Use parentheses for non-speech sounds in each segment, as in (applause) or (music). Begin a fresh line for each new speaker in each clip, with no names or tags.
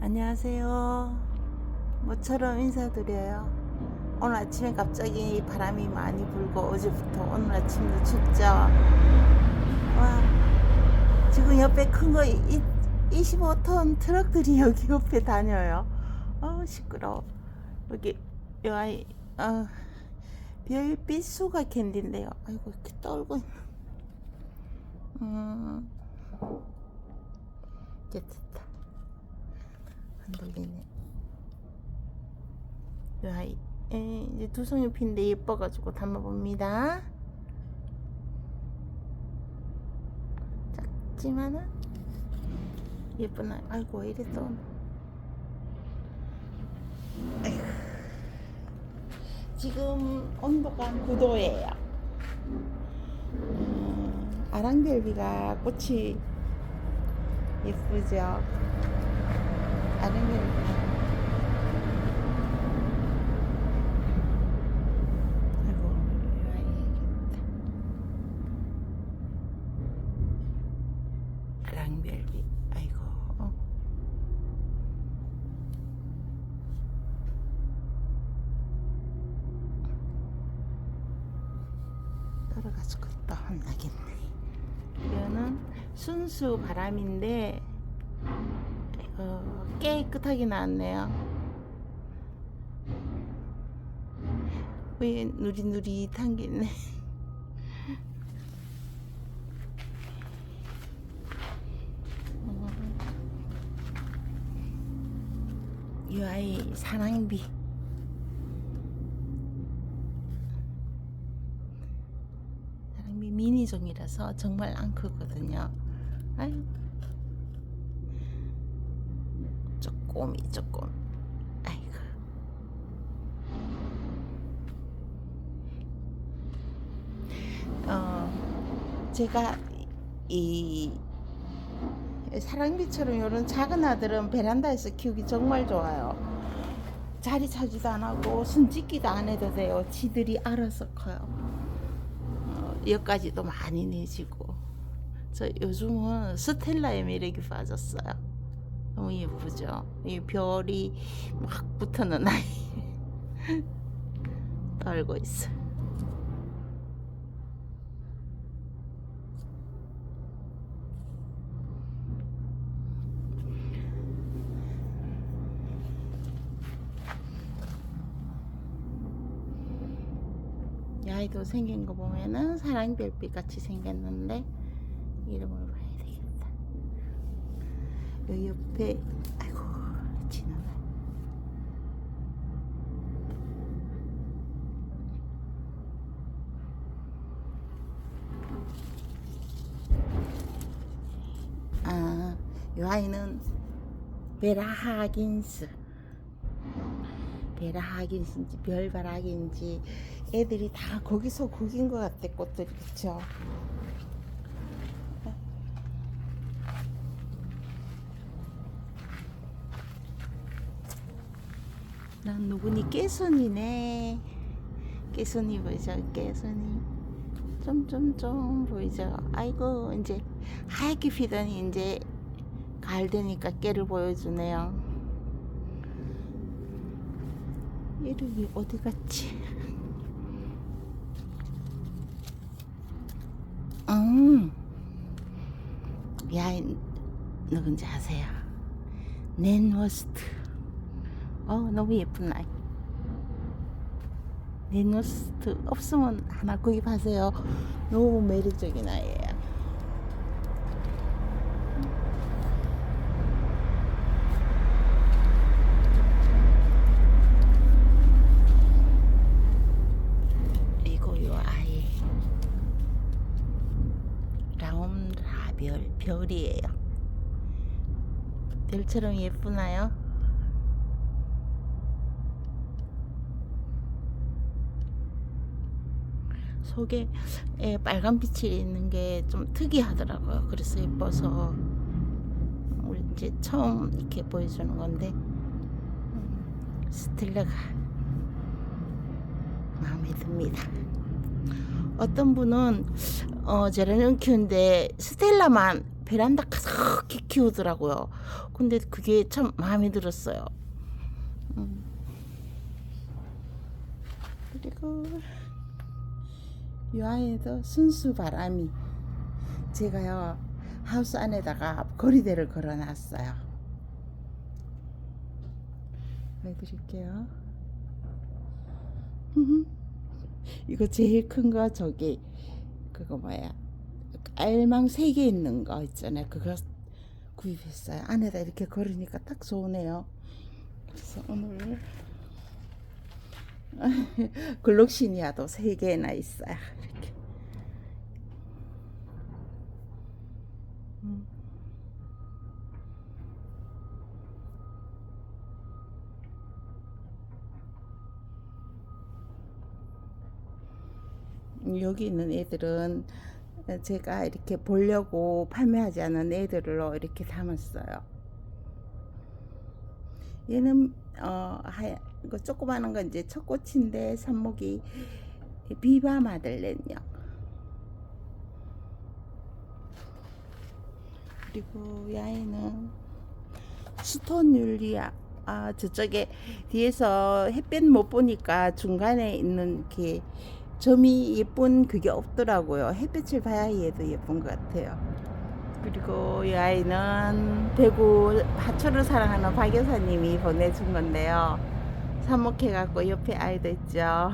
안녕하세요. 모처럼 인사드려요. 오늘 아침에 갑자기 바람이 많이 불고 어제부터 오늘 아침도 춥죠. 와, 지금 옆에 큰 거 25톤 트럭들이 (laughs) 여기 옆에 다녀요. 어 시끄러워. 여기 요 아이 어 별빛 수가 캔디인데요. 아이고 이렇게 떨고 있는. 음, 됐다. 안 들리네. 이 아이 에, 이제 두성이 핀데 예뻐가지고 담아봅니다. 작지만은 예쁜 아이. 아이고 왜 이래 또. 지금 온도가 9도예요. 음, 아랑별비가 꽃이 예쁘죠. 아랑별비. 아이고, 와야겠다. 아랑별비. 아이고. 어. 떨어가지고 또 혼나겠네. 이거는 순수 바람인데 어, 깨끗하게 나왔네요. 왜 누리누리한 게 있네. (laughs) 이 아이 사랑비. 사람이 미니종이라서 정말 안 크거든요. 아유, 조금이 조금. 아이고. 어, 제가 이 사랑비처럼 이런 작은 아들은 베란다에서 키우기 정말 좋아요. 자리 차지도 안 하고 숨짓기도 안 해도 돼요. 지들이 알아서 커요. 어, 여기까지도 많이 내지고 저 요즘은 스텔라의 매력이 빠졌어요 너무 예쁘죠 이 별이 막 붙어는 아이 (laughs) 떨고 있어 이 아이도 생긴 거 보면은 사랑별빛 같이 생겼는데 이름을. 요 옆에 아이고 지나가. 아, 이 아이는 베라 하긴스. 베라 하긴스인지 별바라긴지 애들이 다 거기서 거긴 것 같아 꽃들이 그쵸? 난 누구니? 깨순이네. 깨순이 보이죠? 깨순이. 좀좀좀 보이죠? 아이고 이제 하얗게 피더니 이제 가을 되니까 깨를 보여주네요. 이름이 어디 갔지? 음 야, 누군지 아세요? 낸워스트 어 너무 예쁜 아이. 낸워스트 없으면 하나 구입하세요. 너무 매력적인 아이예요. 라움라별 별이에요. 별처럼 예쁘나요? 속에 에, 빨간 빛이 있는 게 좀 특이하더라고요. 그래서 예뻐서 우리 이제 처음 이렇게 보여주는 건데 음, 스텔라가 마음에 듭니다. 어떤 분은 어 제라늄 키우는데 스텔라만 베란다 가득히 키우더라고요. 근데 그게 참 마음에 들었어요. 음. 그리고 이 아이도 순수 바람이 제가요 하우스 안에다가 거리대를 걸어놨어요. 보여드릴게요. (laughs) 이거 제일 큰 거 저기 그거 뭐야 알망 세 개 있는 거 있잖아요. 그거 구입했어요. 안에다 이렇게 걸으니까 딱 좋으네요. 그래서 오늘 (laughs) 글록시니아도 세 개나 있어요. 이렇게. 음. 여기 있는 애들은 제가 이렇게 보려고 판매하지 않은 애들로 이렇게 담았어요. 얘는 어 하얀 이거 조그마한 건 이제 첫 꽃인데 삽목이 비바 마들렌요. 그리고 이 아이는 스톤 율리아. 아 저쪽에 뒤에서 햇빛 못 보니까 중간에 있는 이렇게 점이 예쁜 그게 없더라고요. 햇빛을 봐야 얘도 예쁜 것 같아요. 그리고 이 아이는 대구 하초를 사랑하는 박 여사님이 보내준 건데요. 삽목해갖고 옆에 아이도 있죠.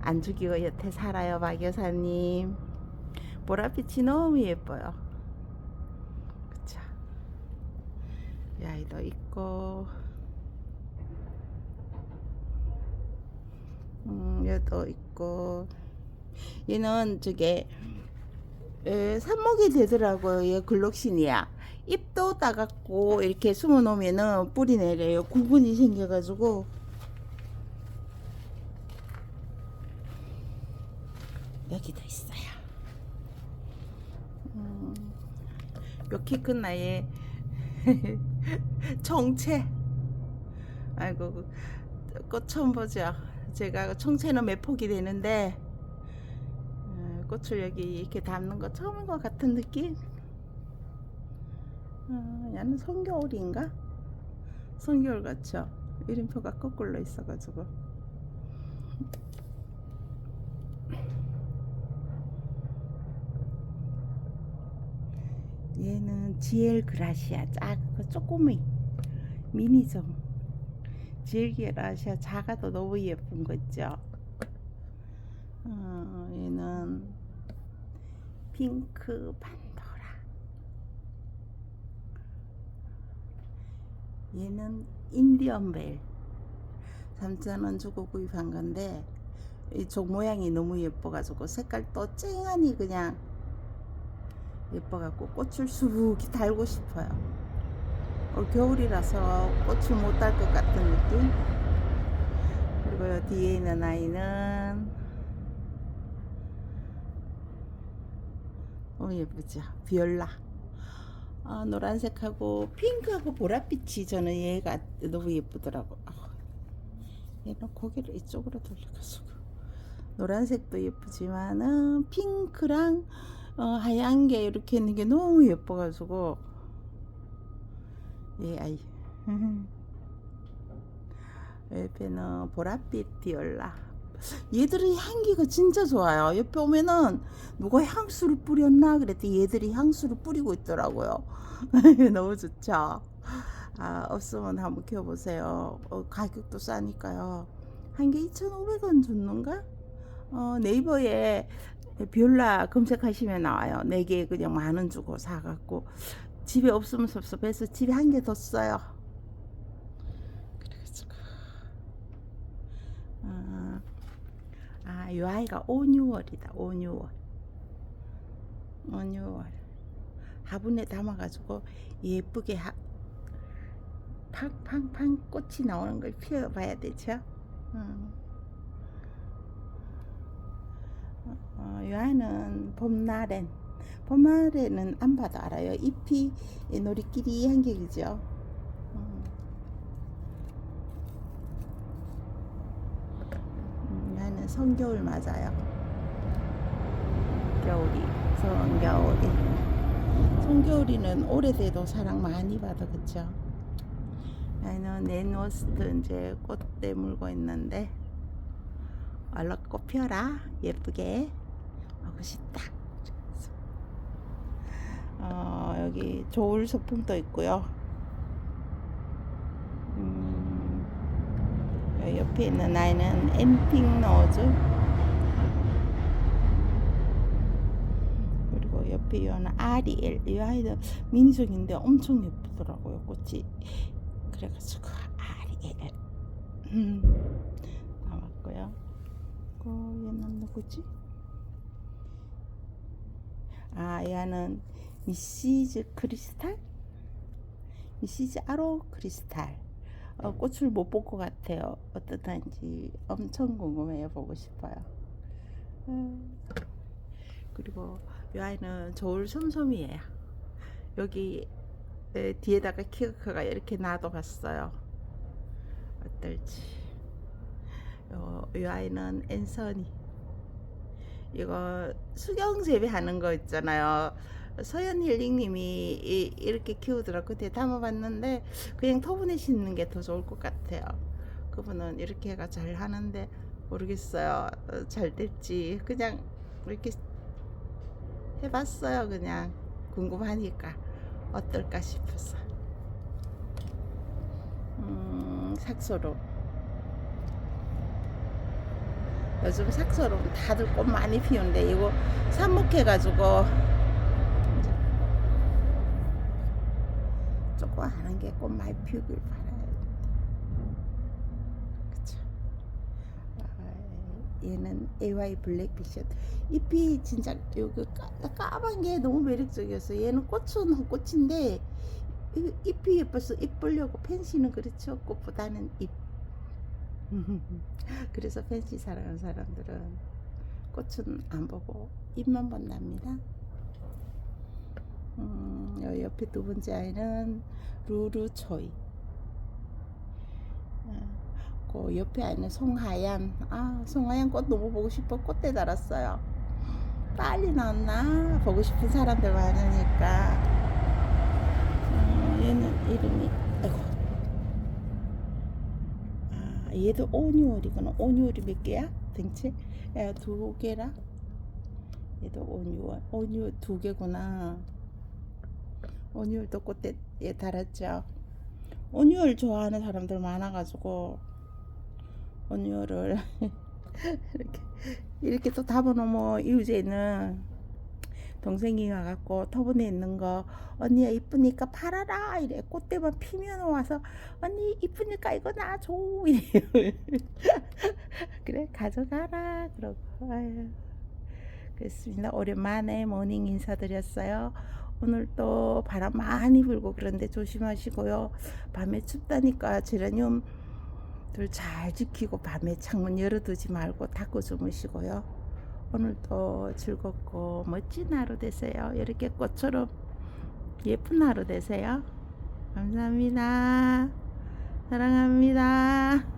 안 죽이고 여태 살아요, 박 여사님. 보랏빛이 너무 예뻐요. 그쵸. 이 아이도 있고, 음, 얘도 있고, 얘는 저게, 에, 삽목이 되더라고요. 얘 글록신이야. 잎도 따갑고 이렇게 숨어 놓으면은 뿌리 내려요. 구분이 생겨가지고 여기도 있어요. 음, 몇키 큰 나이에 청채. (laughs) 아이고 그꽃 처음 보죠. 제가 청채는 몇 폭이 되는데 어, 꽃을 여기 이렇게 담는 거 처음인 것 같은 느낌. 어, 얘는 성겨울인가? 성겨울 같죠? 이름표가 거꾸로 있어가지고. 얘는 지엘 그라시아 작고 조그미 미니종 지엘 그라시아 작아도 너무 예쁜 거 있죠? 어, 얘는 핑크 판도라 얘는 인디언벨. 3,000원 주고 구입한 건데 이종 모양이 너무 예뻐가지고 색깔도 쨍하니 그냥 예뻐갖고 꽃을 수북이 달고 싶어요. 올 겨울이라서 꽃을 못 달 것 같은 느낌? 그리고 요 뒤에 있는 아이는 너무 예쁘죠? 비올라 아, 노란색하고 핑크하고 보랏빛이 저는 얘가 너무 예쁘더라고. 아, 얘는 고개를 이쪽으로 돌려가지고. 노란색도 예쁘지만은 핑크랑 어, 하얀 게 이렇게 있는 게 너무 예뻐가지고. 얘 아이. (laughs) 옆에는 보랏빛 비올라 얘들의 향기가 진짜 좋아요. 옆에 오면은 누가 향수를 뿌렸나 그랬더니 얘들이 향수를 뿌리고 있더라고요. (laughs) 너무 좋죠. 아, 없으면 한번 키워보세요. 어, 가격도 싸니까요. 한 개 2,500원 줬는가? 어, 네이버에 비올라 검색하시면 나와요. 네 개 그냥 만 원 주고 사갖고 집에 없으면 섭섭해서 집에 한개 뒀어요. 그래가지고 아, 아, 이 아이가 오뉴월이다. 오뉴월. 오뉴월. 화분에 담아가지고 예쁘게 하, 팡팡팡 꽃이 나오는 걸 피워봐야 되죠. 음. 어, 이 아이는 봄나렌. 봄나렌은 안 봐도 알아요. 잎이 노리끼리 한격이죠. 음. 음, 나는 성겨울 맞아요. 겨울이, 성겨울이. 송겨울이는 오래돼도 사랑 많이 받아 그쵸? 나는 네노스트 이제 꽃대 물고 있는데 얼른 꽃 펴라 예쁘게 하고 싶다 그래서. 어, 여기 조울 소품도 있고요 음, 여기 옆에 있는 아이는 앤틱 노즈 그리고 옆에 이 아이는 아리엘 이 아이도 미니적인데 엄청 예쁘더라고요 꽃이. 그래가지고 아리엘. 음, 나왔고요. 그 얘는 누구지? 아 얘는 미시즈 크리스탈? 미시즈 아로 크리스탈 어, 꽃을 못 볼 것 같아요 어떠한지 엄청 궁금해요 보고 싶어요 음. 그리고 이 아이는 저울 솜솜이에요. 여기 에, 뒤에다가 키크가 이렇게 놔둬봤어요. 어떨지. 요, 이 아이는 앤서니. 이거 수경 재배하는 거 있잖아요. 서현 힐링님이 이- 이렇게 키우더라. 그때 담아봤는데 그냥 토분에 심는 게 더 좋을 것 같아요. 그분은 이렇게 해가 잘 하는데 모르겠어요. 어, 잘 될지 그냥 이렇게 해봤어요 그냥 궁금하니까 어떨까 싶어서 음 삭소로 요즘 삭소로 다들 꽃 많이 피우는데 이거 삽목해가지고 이제 하는 게꽃 많이 피우길 바라요 그쵸 아, 얘는 AY 블랙피셔 잎이 진짜 여기 까, 까만 게 너무 매력적이었어. 얘는 꽃은 꽃인데 이- 잎이 예뻐서 잎 보려고 펜시는 그렇죠. 꽃보다는 잎. (laughs) 그래서 펜시 사랑하는 사람들은 꽃은 안 보고 잎만 본답니다. 음, 여 옆에 두 번째 아이는 루루초이. 아, 그 옆에 아이는 송하얀. 아, 송하얀 꽃 너무 보고 싶어. 꽃대 달았어요. 빨리 나왔나? 보고 싶은 사람들 많으니까. 어, 얘는 이름이 아이고. 아 얘도 오뉴얼이구나. 오뉴얼이 몇 개야? 댕체 야, 두 개라? 얘도 오뉴얼 오뉴얼 두 개구나 오뉴얼도 꽃대에 달았죠. 오뉴얼 좋아하는 사람들 많아가지고 오뉴얼을 (laughs) 이렇게 이렇게 또 담아놓으면 이웃에는 동생이 와갖고 터분에 있는 거 언니야 이쁘니까 팔아라. 이래. 꽃대만 피면 와서 언니 이쁘니까 이거 놔줘. 이래요. (laughs) 그래 가져가라. 그러고 아유. 그렇습니다. 오랜만에 모닝 인사드렸어요 오늘 또 바람 많이 불고 그런데 조심하시고요 밤에 춥다니까 제라늄 잘 지키고 밤에 창문 열어두지 말고 닫고 주무시고요. 오늘도 즐겁고 멋진 하루 되세요. 이렇게 꽃처럼 예쁜 하루 되세요. 감사합니다. 사랑합니다.